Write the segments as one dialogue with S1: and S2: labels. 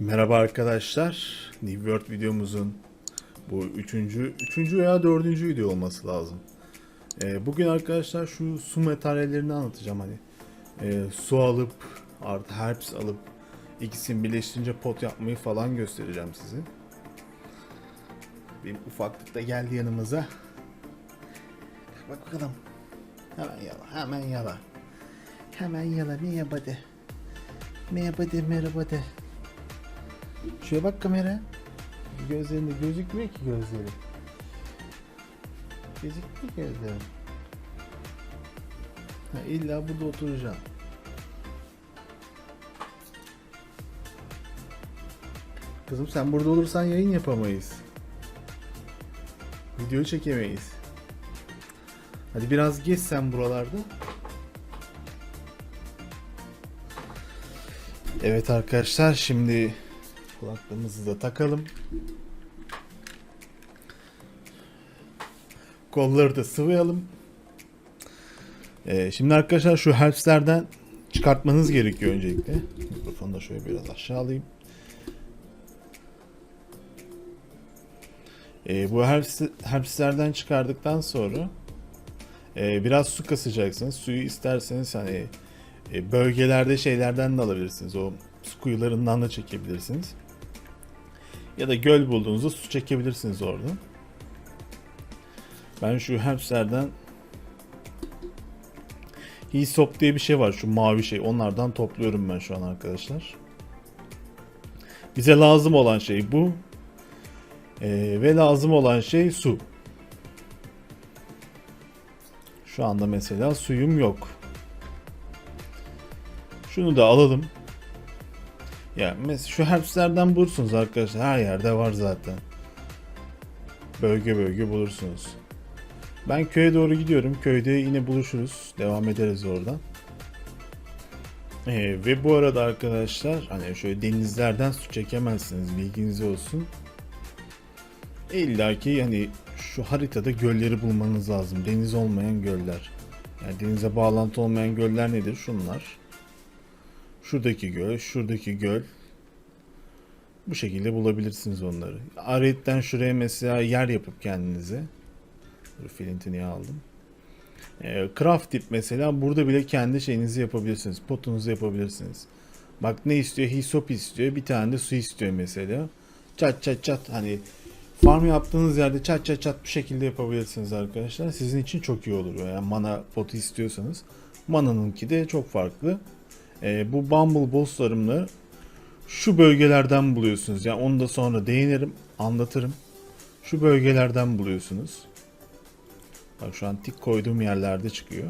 S1: Merhaba arkadaşlar. New World videomuzun bu üçüncü, üçüncü veya dördüncü video olması lazım. Ee, bugün arkadaşlar şu su materyallerini anlatacağım hani. Ee, su alıp artı herbs alıp ikisini birleştirince pot yapmayı falan göstereceğim size. Benim ufaklık da geldi yanımıza. Bak bakalım. Hemen yala, hemen yala. Hemen yala, merhaba de. Merhaba de, merhaba de. Şuraya bak kamera. Gözlerinde gözükmüyor ki gözleri. Gözükmüyor gözleri. Ha, illa burada oturacağım. Kızım sen burada olursan yayın yapamayız. Video çekemeyiz. Hadi biraz geç sen buralarda. Evet arkadaşlar şimdi kulaklığımızı da takalım. Kolları da sıvayalım. Ee, şimdi arkadaşlar şu herbslerden çıkartmanız gerekiyor öncelikle. Mikrofonu da şöyle biraz aşağı alayım. Ee, bu herbs, herbslerden çıkardıktan sonra e, biraz su kasacaksınız. Suyu isterseniz hani e, bölgelerde şeylerden de alabilirsiniz. O su kuyularından da çekebilirsiniz. Ya da göl bulduğunuzda su çekebilirsiniz oradan. Ben şu herbslerden Hisop diye bir şey var şu mavi şey. Onlardan topluyorum ben şu an arkadaşlar. Bize lazım olan şey bu. Ee, ve lazım olan şey su. Şu anda mesela suyum yok. Şunu da alalım. Ya mesela şu herbslerden bulursunuz arkadaşlar. Her yerde var zaten. Bölge bölge bulursunuz. Ben köye doğru gidiyorum. Köyde yine buluşuruz. Devam ederiz oradan. Ee, ve bu arada arkadaşlar hani şöyle denizlerden su çekemezsiniz. Bilginiz olsun. İlla ki yani şu haritada gölleri bulmanız lazım. Deniz olmayan göller. Yani denize bağlantı olmayan göller nedir? Şunlar. Şuradaki göl, şuradaki göl. Bu şekilde bulabilirsiniz onları. Aretten şuraya mesela yer yapıp kendinize. Filintini aldım. Ee, craft tip mesela burada bile kendi şeyinizi yapabilirsiniz. Potunuzu yapabilirsiniz. Bak ne istiyor? Hisop istiyor. Bir tane de su istiyor mesela. Çat çat çat hani farm yaptığınız yerde çat çat çat bu şekilde yapabilirsiniz arkadaşlar. Sizin için çok iyi olur. Yani mana potu istiyorsanız. Mana'nınki de çok farklı. Ee, bu Bumble bosslarımla şu bölgelerden buluyorsunuz. Yani onu da sonra değinirim, anlatırım. Şu bölgelerden buluyorsunuz. Bak şu an tik koyduğum yerlerde çıkıyor.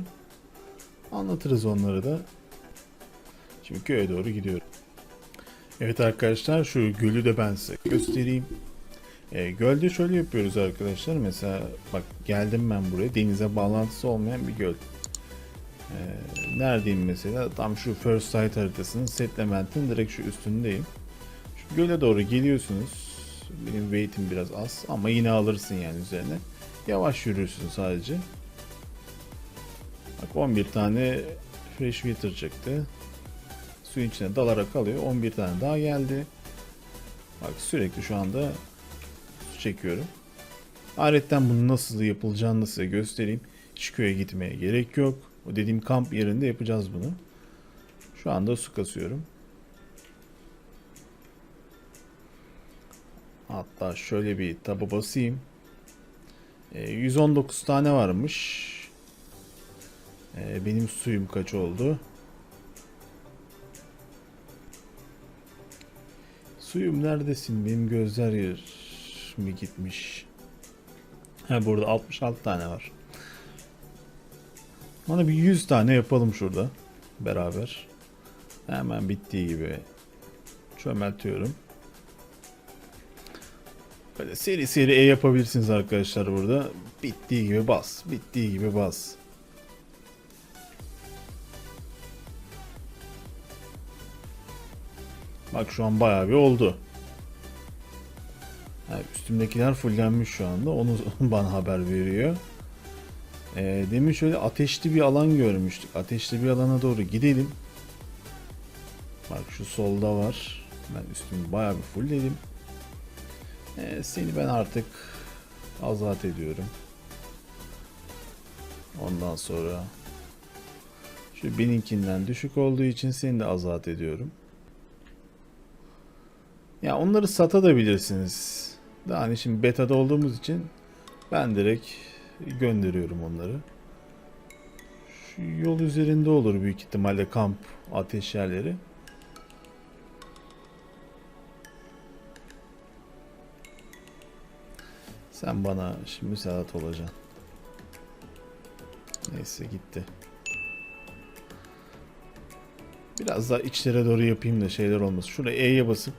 S1: Anlatırız onları da. Şimdi köye doğru gidiyorum. Evet arkadaşlar şu gölü de ben size göstereyim. E, gölde şöyle yapıyoruz arkadaşlar. Mesela bak geldim ben buraya. Denize bağlantısı olmayan bir göl. E, neredeyim mesela? Tam şu First Sight haritasının settlement'in direkt şu üstündeyim. Şu göle doğru geliyorsunuz. Benim weight'im biraz az ama yine alırsın yani üzerine. Yavaş yürürsün sadece. Bak 11 tane fresh water çıktı. Suyun içine dalarak alıyor. 11 tane daha geldi. Bak sürekli şu anda su çekiyorum. Ayrıca bunun nasıl yapılacağını size göstereyim. Hiç köye gitmeye gerek yok. O dediğim kamp yerinde yapacağız bunu. Şu anda su kasıyorum. Hatta şöyle bir taba basayım. E, 119 tane varmış. E, benim suyum kaç oldu? Suyum neredesin? Benim gözler yer mi gitmiş? Ha burada 66 tane var. Bana bir 100 tane yapalım şurada beraber. Hemen bittiği gibi çömeltiyorum. Böyle seri seri E yapabilirsiniz arkadaşlar burada. Bittiği gibi bas. Bittiği gibi bas. Bak şu an bayağı bir oldu. Yani üstümdekiler fullenmiş şu anda. Onu bana haber veriyor. Ee, demin şöyle ateşli bir alan görmüştük. Ateşli bir alana doğru gidelim. Bak şu solda var. Ben üstümü bayağı bir fullledim. Ee, seni ben artık azat ediyorum. Ondan sonra şu beninkinden düşük olduğu için seni de azat ediyorum. Ya onları satabilirsiniz. Daha hani şimdi beta'da olduğumuz için ben direkt gönderiyorum onları. Şu yol üzerinde olur büyük ihtimalle kamp ateş yerleri. Sen bana şimdi müsaade olacaksın. Neyse gitti. Biraz daha içlere doğru yapayım da şeyler olmasın. Şuraya E'ye basıp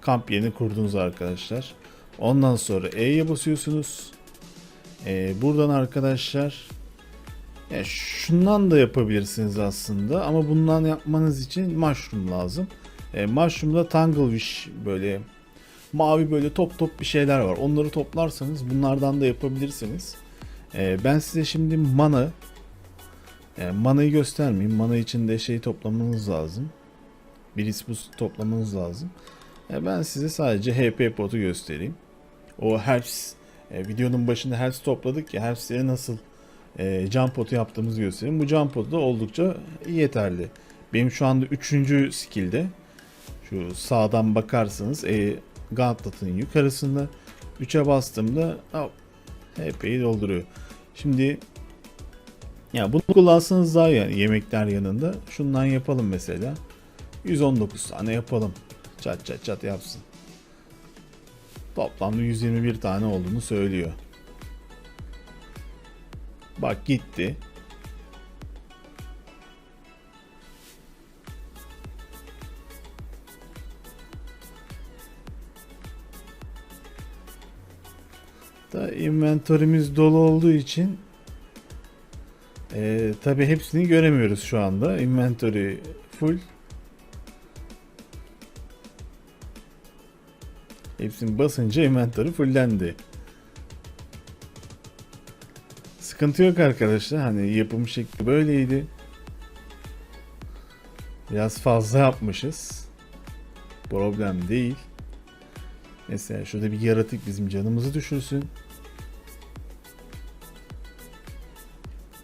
S1: kamp yerini kurdunuz arkadaşlar. Ondan sonra E'ye basıyorsunuz. Ee, buradan arkadaşlar ya şundan da yapabilirsiniz aslında ama bundan yapmanız için mushroom lazım. E, mushroom'da tanglewish böyle mavi böyle top top bir şeyler var. Onları toplarsanız bunlardan da yapabilirsiniz. E, ben size şimdi mana e, manayı göstermeyeyim. Mana için de şey toplamanız lazım. Bir boost toplamanız lazım. E, ben size sadece HP potu göstereyim. O herbs e, videonun başında herbs topladık ya herbsleri nasıl e, can potu yaptığımızı göstereyim. Bu can potu da oldukça yeterli. Benim şu anda 3. skill'de şu sağdan bakarsanız e, Gauntlet'ın yukarısında 3'e bastığımda hop, HP'yi dolduruyor. Şimdi ya bunu kullansanız daha yani yemekler yanında. Şundan yapalım mesela. 119 tane yapalım. Çat çat çat yapsın. Toplamda 121 tane olduğunu söylüyor. Bak gitti. Da inventörümüz dolu olduğu için ee, tabi hepsini göremiyoruz şu anda. Inventory full. Hepsini basınca inventory fullendi. Sıkıntı yok arkadaşlar. Hani yapım şekli böyleydi. Biraz fazla yapmışız. Problem değil. Mesela şurada bir yaratık bizim canımızı düşürsün.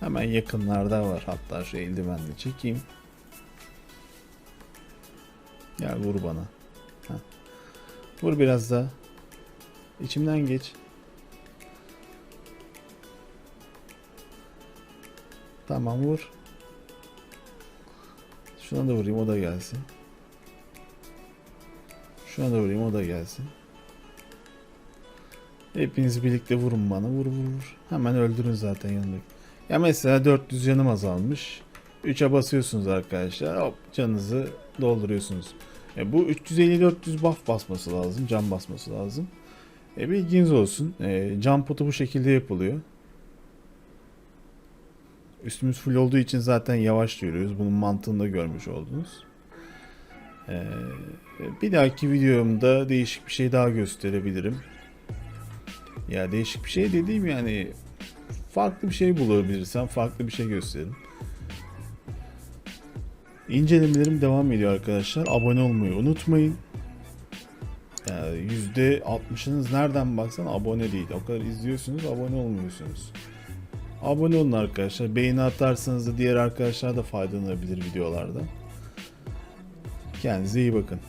S1: Hemen yakınlarda var. Hatta şu eldivenle çekeyim. Gel vur bana. Vur biraz daha. İçimden geç. Tamam vur. Şuna da vurayım o da gelsin. Şuna da vurayım o da gelsin. Hepiniz birlikte vurun bana. Vur vur vur. Hemen öldürün zaten yanındaki. Ya mesela 400 canım azalmış. 3'e basıyorsunuz arkadaşlar. Hop canınızı dolduruyorsunuz. E, bu 350-400 buff basması lazım. Can basması lazım. E, bilginiz olsun. E, can potu bu şekilde yapılıyor. Üstümüz full olduğu için zaten yavaş yürüyoruz. Bunun mantığını da görmüş oldunuz. Ee, bir dahaki videomda değişik bir şey daha gösterebilirim. Ya değişik bir şey dediğim yani farklı bir şey bulabilirsem farklı bir şey gösteririm. İncelemelerim devam ediyor arkadaşlar. Abone olmayı unutmayın. Yani %60'ınız nereden baksan abone değil. O kadar izliyorsunuz abone olmuyorsunuz. Abone olun arkadaşlar. Beğeni atarsanız da diğer arkadaşlar da faydalanabilir videolarda. Kendinize iyi bakın.